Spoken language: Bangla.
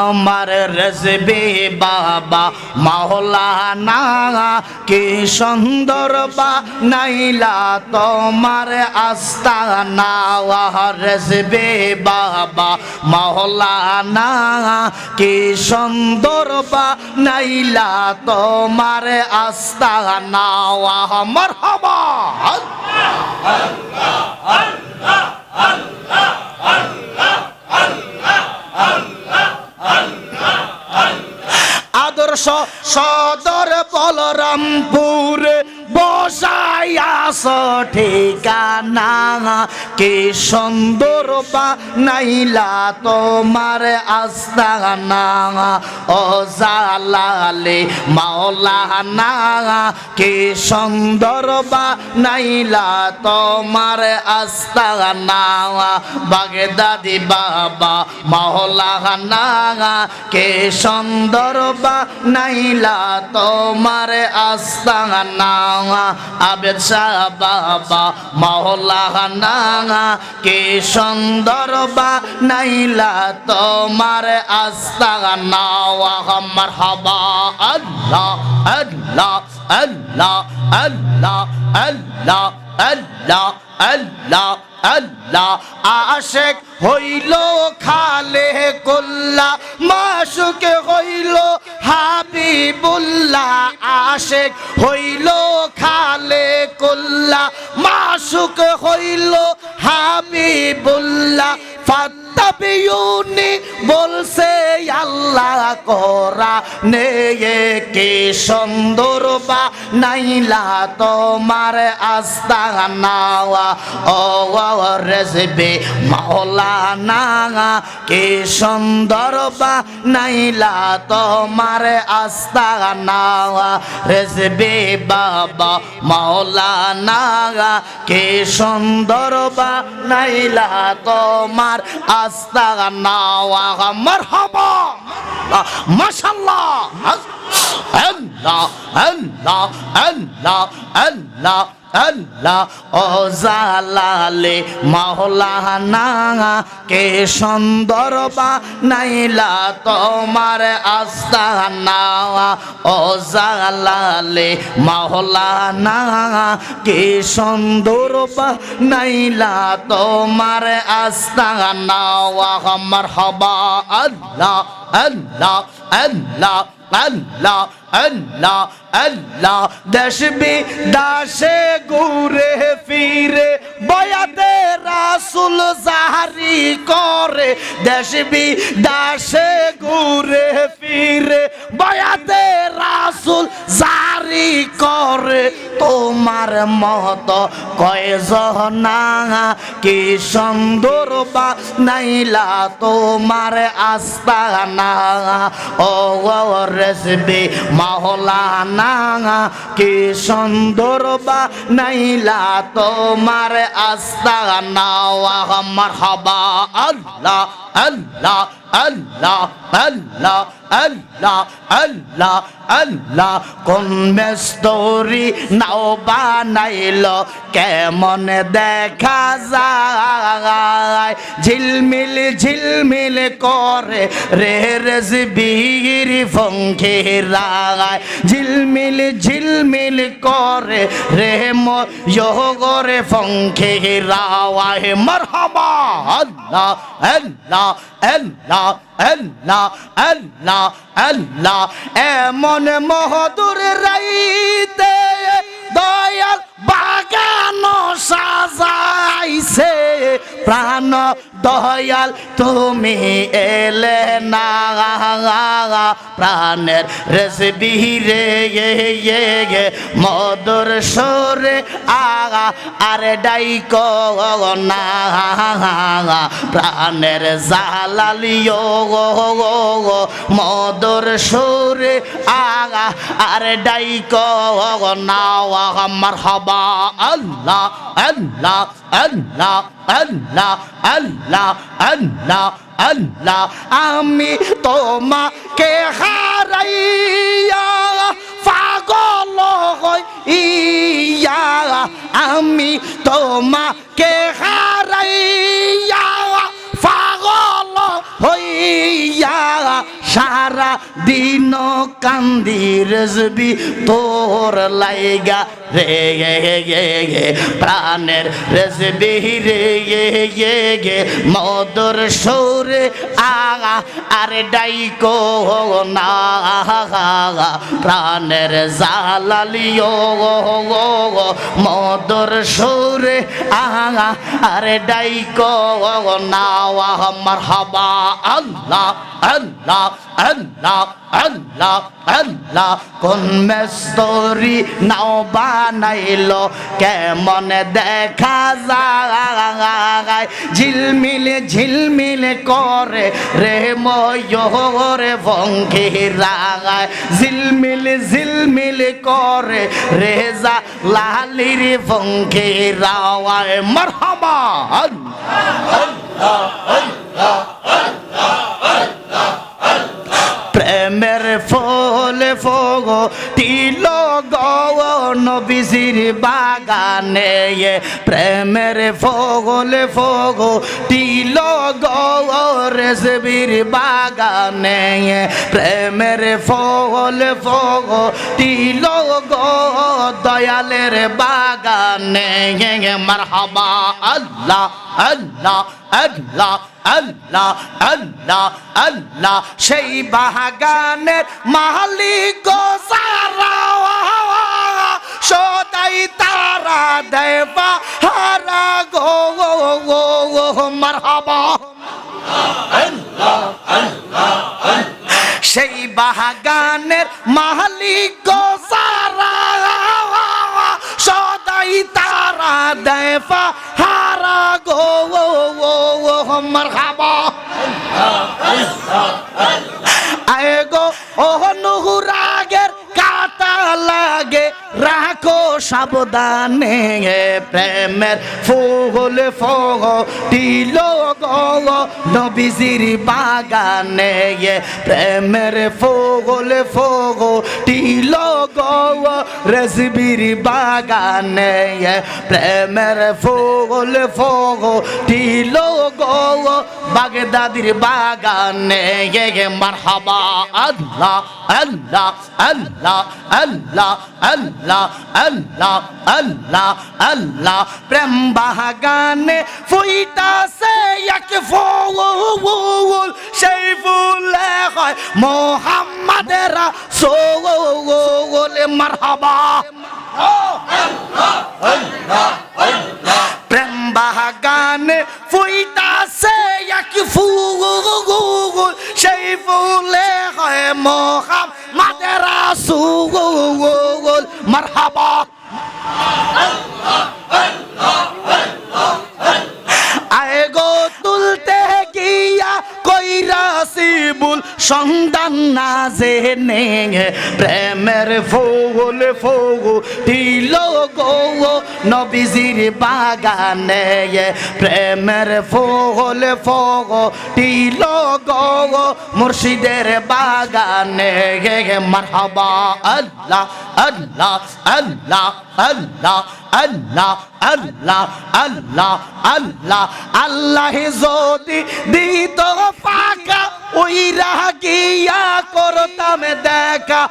আমার রেসবি বাবা মাওলানা, কি সুন্দর বা নাইলা তোমার আস্তানা। রেসবি বাবা মাওলানা, কি সুন্দর বা নাইলা তোমার আস্তানা। আমার হবা আদর্শ সদর বলরামপুরে বসাইয়াস ঠিকানা, কি সুন্দর বা নাইলা তোমার আস্তানা। ও জালালে মাওলানা, কি সুন্দর বা নাইলা তোমার আস্তানা। বাগদাদি বাবা, মাওলানা, কে সুন্দর বা নাইলা তোমার আস্তানা। আবেদ বাবা মহলাহানা কে সুন্দর বা নাইলা তোমার আস্তানা আমার হবা আল্লাহ আল্লাহ আল্লাহ আল্লাহ আল্লাহ আল্লাহ আল্লাহ। আল্লাহ আশেক হইল খালে কল্লা, মাসুকে হইল হাবিবুল্লাহ, আশেক হইল খালে কল্লা, মাসুক হইল হাবিবুল্লাহ। ফাত্তাবিউনি বলছে আল্লাহ করা নে কে সুন্দর বা নাইলা তোমার আস্তা নাওয়া ও রেসবে মাওলানা, কে সুন্দর বা নাইলা তোমার আস্তা নাওয়া রেসবে বাবা মাওলানা, কে সুন্দর বা নাইলা তোমার আস্তা নাওয়া মারহাবা। আল্লাহ আল্লাহ আল্লাহ আল্লাহ আল্লাহ ও জালালে মাওলানা, কে সুন্দর বা নাইলা তোমার আস্তানা। ও জালালে মাওলানা, কে সুন্দর বা নাইলা তোমার আস্তানা। আমার হবা আল্লাহ। আল্লাহ আল্লাহ আল্লাহ আল্লাহ আল্লাহ। দেশবি দাসে ঘুরে ফিরে, বয়াতে রাসুল জাহারি করে। দেশবি দাসে ঘুরে ফিরে, বয়াতে তোমার মত কয়জনা কি সুন্দর বা নাইলা তোমার আস্তানা। ও রেসবি মাওলানা, কি সুন্দর বা নাইলা তোমার আস্তানা। আমার হবা আল্লাহ আল্লাহ আল্লাহ আল্লাহ আল্লাহ আল্লাহ আল্লাহ। কোন মেস্তরি নাও বানাইল, কেমন দেখা যায়? ঝিলমিল ঝিলমিল করে রে রেজবির ফঙ্কে রায় ঝিলমিল ঝিলমিল করে রে মোরে ফঙ্কে রায় মরহবা। আল্লাহ আল্লাহ আল্লাহ। আল্লাহ আল্লাহ আল্লাহ এমন মহদুর রাইতে দয়াল বাগান সাজাইছে। প্রাণ দয়াল, তুমি এলে না। প্রাণের রেসবি রে গে মধুর সরে আগা, আরে ডাইক না। প্রাণের জালালিও মধুর সরে আগা, আরে ডাইক নাওয়া আমার হবা আল্লাহ আল্লাহ আল্লাহ। আল্লাহ আল্লাহ আল্লাহ আল্লাহ আমি তোমাকে হারাইয়া পাগল হইয়া আমি তোমাকে হারাইয়া পাগল হইয়া সারা দিন কান্দি রেজবি, তোর লাইগা রে, গে গে গে প্রাণের রেজবি রে, গে গে গে, মদর সৌরে আগা, আরে ডাইকো না, প্রাণের জালালিও, মদর সৌরে আগা, আরে ডাইকো না মারহাবা, আল্লাহ আল্লাহ। আল্লাহ আল্লাহ আল্লাহ, কোন মেস্তরি নাও বানাইলো, কেমন দেখা যায়? ঝিলমিল ঝিলমিল করে রে ময়ূরে ভঙ্গি রাগায় ঝিলমিল ঝিলমিল করে রেজা লালির ভঙ্গি রাওয়ায় মারহাবা। প্রেমের ফলে ফগ তিল নবীজির বাগানে প্রেমের ফগলে ফগ তিল রেসবির বাগানে প্রেমের ফগলে ফগ তিল দয়ালের বাগানে মারহাবা, আল্লাহ আল্লাহ আল্লাহ আল্লাহ আল্লাহ আল্লাহ। সেই বাগানের মালিক সারা সদাই তারা দেবা, হারা গো মারহাবা। সেই বাগানের মালিক গো সারা। সদাই তারা দেবা, হারা গো মারহাবা। আয় গো ও নুহুরাগের সাবধানে প্রেমের ফুল গো নবীজির বাগানে প্রেমের ফুল গো রসবির বাগানে প্রেমের ফুল গো বাগদাদির বাগানে মারহাবা। আল্লাহ আল্লাহ আল্লাহ আল্লাহ আল্লাহ আল্লাহ। আল্লাহ আল্লাহ প্রেম বাগানে ফুইতাছে, এক ফুল, সেই ফুলে হয় মোহাম্মদের সোল মারহাবা। প্রেম বাগানে ফুইতাছে, এক ফুল, সেই ফুলে হয় রাসূল মারহাবা। জেনে প্রেমের ফুল ফুগু দিল গো নবীজির বাগানে প্রেমের ফুল ফুগু দিল গো মুর্শিদের বাগানে মারহাবা, আল্লাহ আল্লাহ আল্লাহ আল্লাহ আল্লাহ আল্লাহ আল্লাহ আল্লাহ। আল্লাহ যদি দিত ফাঁকা ওই রাগিয়া করতাম দেখা।